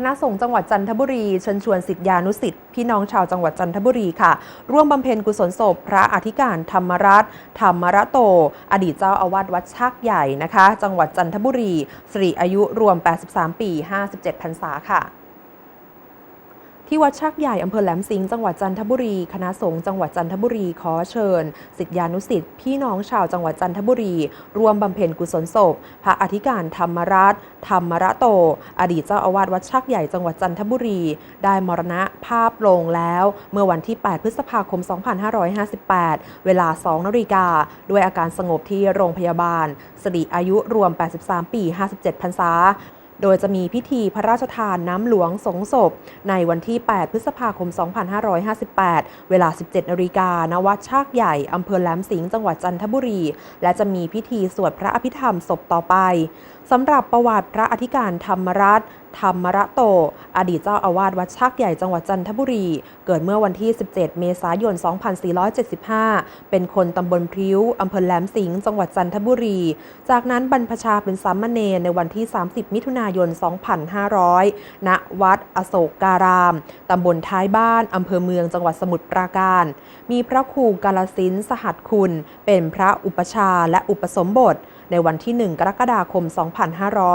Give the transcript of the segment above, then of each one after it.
คณะสงฆ์จังหวัดจันทบุรีเชิญชวนสิทธิานุสิทธิ์พี่น้องชาวจังหวัดจันทบุรีค่ะ ร่วมบำเพ็ญกุศลศพพระอธิการธรรมรัตน์ธรรมระโต อดีตเจ้าอาวาสวัดชากใหญ่นะคะ จังหวัดจันทบุรีสิริอายุรวม 83 ปี 57พรรษาค่ะ ที่วัดชักใหญ่อำเภอแหลมสิงห์จังหวัดจันทบุรี คณะสงฆ์จังหวัดจันทบุรีขอเชิญสิทธิานุสิทธิ์พี่น้องชาวจังหวัดจันทบุรี รวมบำเพ็ญกุศลศพ พระอธิการธรรมรัตน์ธรรมระโต อดีตเจ้าอาวาสวัดชักใหญ่จังหวัดจันทบุรี ได้มรณะภาพลงแล้ว เมื่อวันที่ 8 พฤษภาคม 2558 เวลา 2นาฬิกา ด้วยอาการสงบที่โรงพยาบาลสิริอายุรวม 83 ปี 57พรรษา โดยจะมีพิธีพระราชทานน้ำหลวงสงศพ ในวันที่ 8 พฤษภาคม 2558 เวลา 17นาฬิกาณวัดชากใหญ่ อำเภอแหลมสิงห์จังหวัดจันทบุรี และจะมีพิธีสวดพระอภิธรรมศพต่อไปสำหรับประวัติพระอธิการธรรมรัตน์ธรรมระโต อดีตเจ้าอาวาสวัดชากใหญ่จังหวัดจันทบุรี เกิดเมื่อวันที่ 17 เมษายน 2475 เป็นคนตำบลพริ้ว อำเภอแหลมสิงห์ จังหวัดจันทบุรี จากนั้นบรรพชาเป็นสามเณรในวันที่ 30 มิถุนายน 2500 ณ วัดอโศกการาม ตำบลท้ายบ้าน อำเภอเมือง จังหวัดสมุทรปราการ มีพระครูกาลสินสหัสคุณ เป็นพระอุปชาและอุปสมบท ในวันที่ 1 กรกฎาคม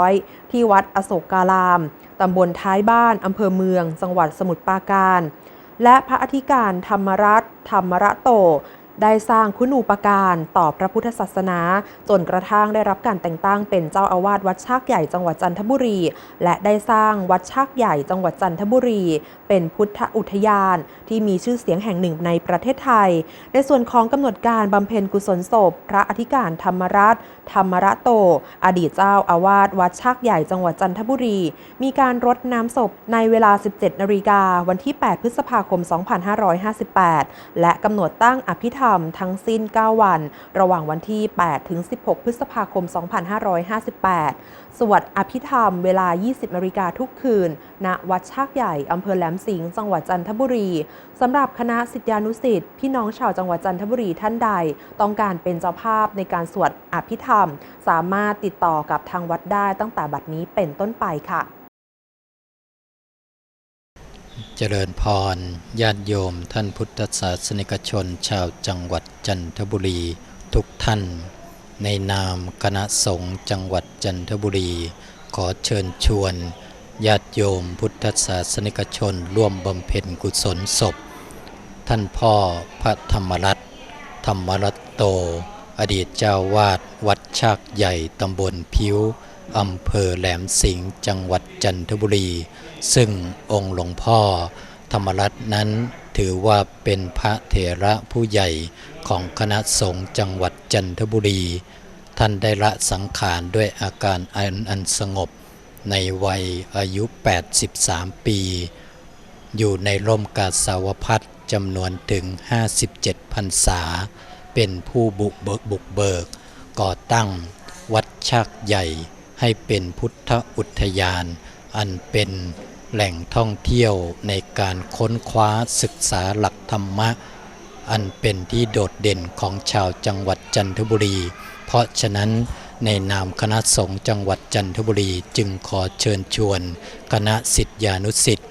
2500 ที่วัดอโศกการาม ตำบลท้ายบ้าน อำเภอเมือง จังหวัดสมุทรปราการ และพระอธิการธรรมรัตน์ธรรมระโต ได้สร้างคุณูปการต่อพระพุทธศาสนา จนกระทั่งได้รับการแต่งตั้งเป็นเจ้าอาวาสวัดชากใหญ่จังหวัดจันทบุรี และได้สร้างวัดชากใหญ่จังหวัดจันทบุรี เป็นพุทธอุทยาน ที่มีชื่อเสียงแห่งหนึ่งในประเทศไทย ในส่วนของกำหนดการบำเพ็ญกุศลศพ พระอธิการธรรมรัตธรรมระโต อดีตเจ้าอาวาสวัดชากใหญ่จังหวัดจันทบุรี มีการรดน้ำศพในเวลา 17นาฬิกาวันที่ 8 พฤษภาคม 2558 และกำหนดตั้งอภิธรรมทั้งสิ้น 9 วัน ระหว่างวันที่ 8 ถึง 16 พฤษภาคม 2558 สวดอภิธรรมเวลา 20นาฬิกาทุกคืน ณ วัดชากใหญ่ อำเภอแหลมสิงห์ จังหวัดจันทบุรี สำหรับคณะสิทธิานุสิทธิ์พี่น้องชาวจังหวัดจันทบุรีท่านใด ต้องการเป็นเจ้าภาพในการสวดอภิธรรม สามารถติดต่อกับทางวัดได้ตั้งแต่บัดนี้เป็นต้นไปค่ะ เจริญพร ญาติโยม ท่านพุทธศาสนิกชน ชาวจังหวัดจันทบุรี ทุกท่าน ในนามคณะสงฆ์จังหวัดจันทบุรี ขอเชิญชวน ญาติโยมพุทธศาสนิกชน ร่วมบำเพ็ญกุศลศพ ท่านพ่อพระธรรมรัตน์ธรรมรัตโต อดีตเจ้าวาดวัดชากใหญ่ตำบลพิ้ว อำเภอแหลมสิงห์จังหวัดจันทบุรี ซึ่งองค์หลวงพ่อธรรมรัตน์นั้นถือว่าเป็นพระเถระผู้ใหญ่ของคณะสงฆ์จังหวัดจันทบุรี ท่านได้ละสังขารด้วยอาการอันอันสงบ ในวัยอายุ 83 ปี อยู่ในร่มกาสาวพัดจำนวนถึง 57พรรษา เป็นผู้บุกเบิกบุกเบิก ก่อตั้งวัดชักใหญ่ ให้เป็นพุทธอุทยาน อันเป็นแหล่งท่องเที่ยวในการค้นคว้าศึกษาหลักธรรมะ อันเป็นที่โดดเด่นของชาวจังหวัดจันทบุรี เพราะฉะนั้นในนามคณะสงฆ์จังหวัดจันทบุรีจึงขอเชิญชวน คณะสิทธิานุสิทธิ์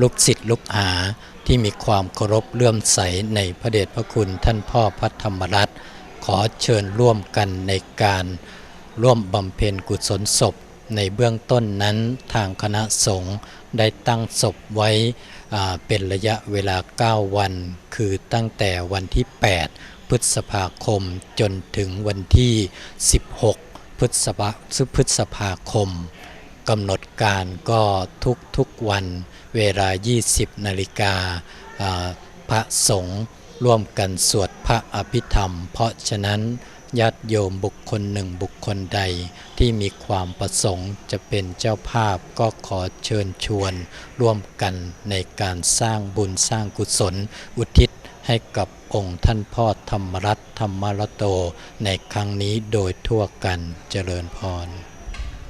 ลูกศิษย์ลูกหาที่มีความเคารพเลื่อมใสในพระเดชพระคุณท่านพ่อพระธรรมรัตน์ขอเชิญร่วมกันในการ ร่วมบำเพ็ญกุศลศพในเบื้องต้นนั้นทางคณะสงฆ์ได้ตั้งศพไว้เป็นระยะเวลา 9 วัน คือตั้งแต่วันที่ 8 พฤษภาคมจนถึงวันที่ 16 พฤษภาพฤษภาคมกำหนดการก็ทุกทุกวันเวลา 20 นาฬิกาพระสงฆ์ร่วมกันสวดพระอภิธรรม เพราะฉะนั้น ญาติโยมบุคคลหนึ่งบุคคลใดที่มีความประสงค์จะเป็นเจ้าภาพก็ขอเชิญชวน ร่วมกันในการสร้างบุญสร้างกุศล อุทิศให้กับองค์ท่านพ่อธรรมรัตน์ธรรมรโต ในครั้งนี้โดยทั่วกันเจริญพร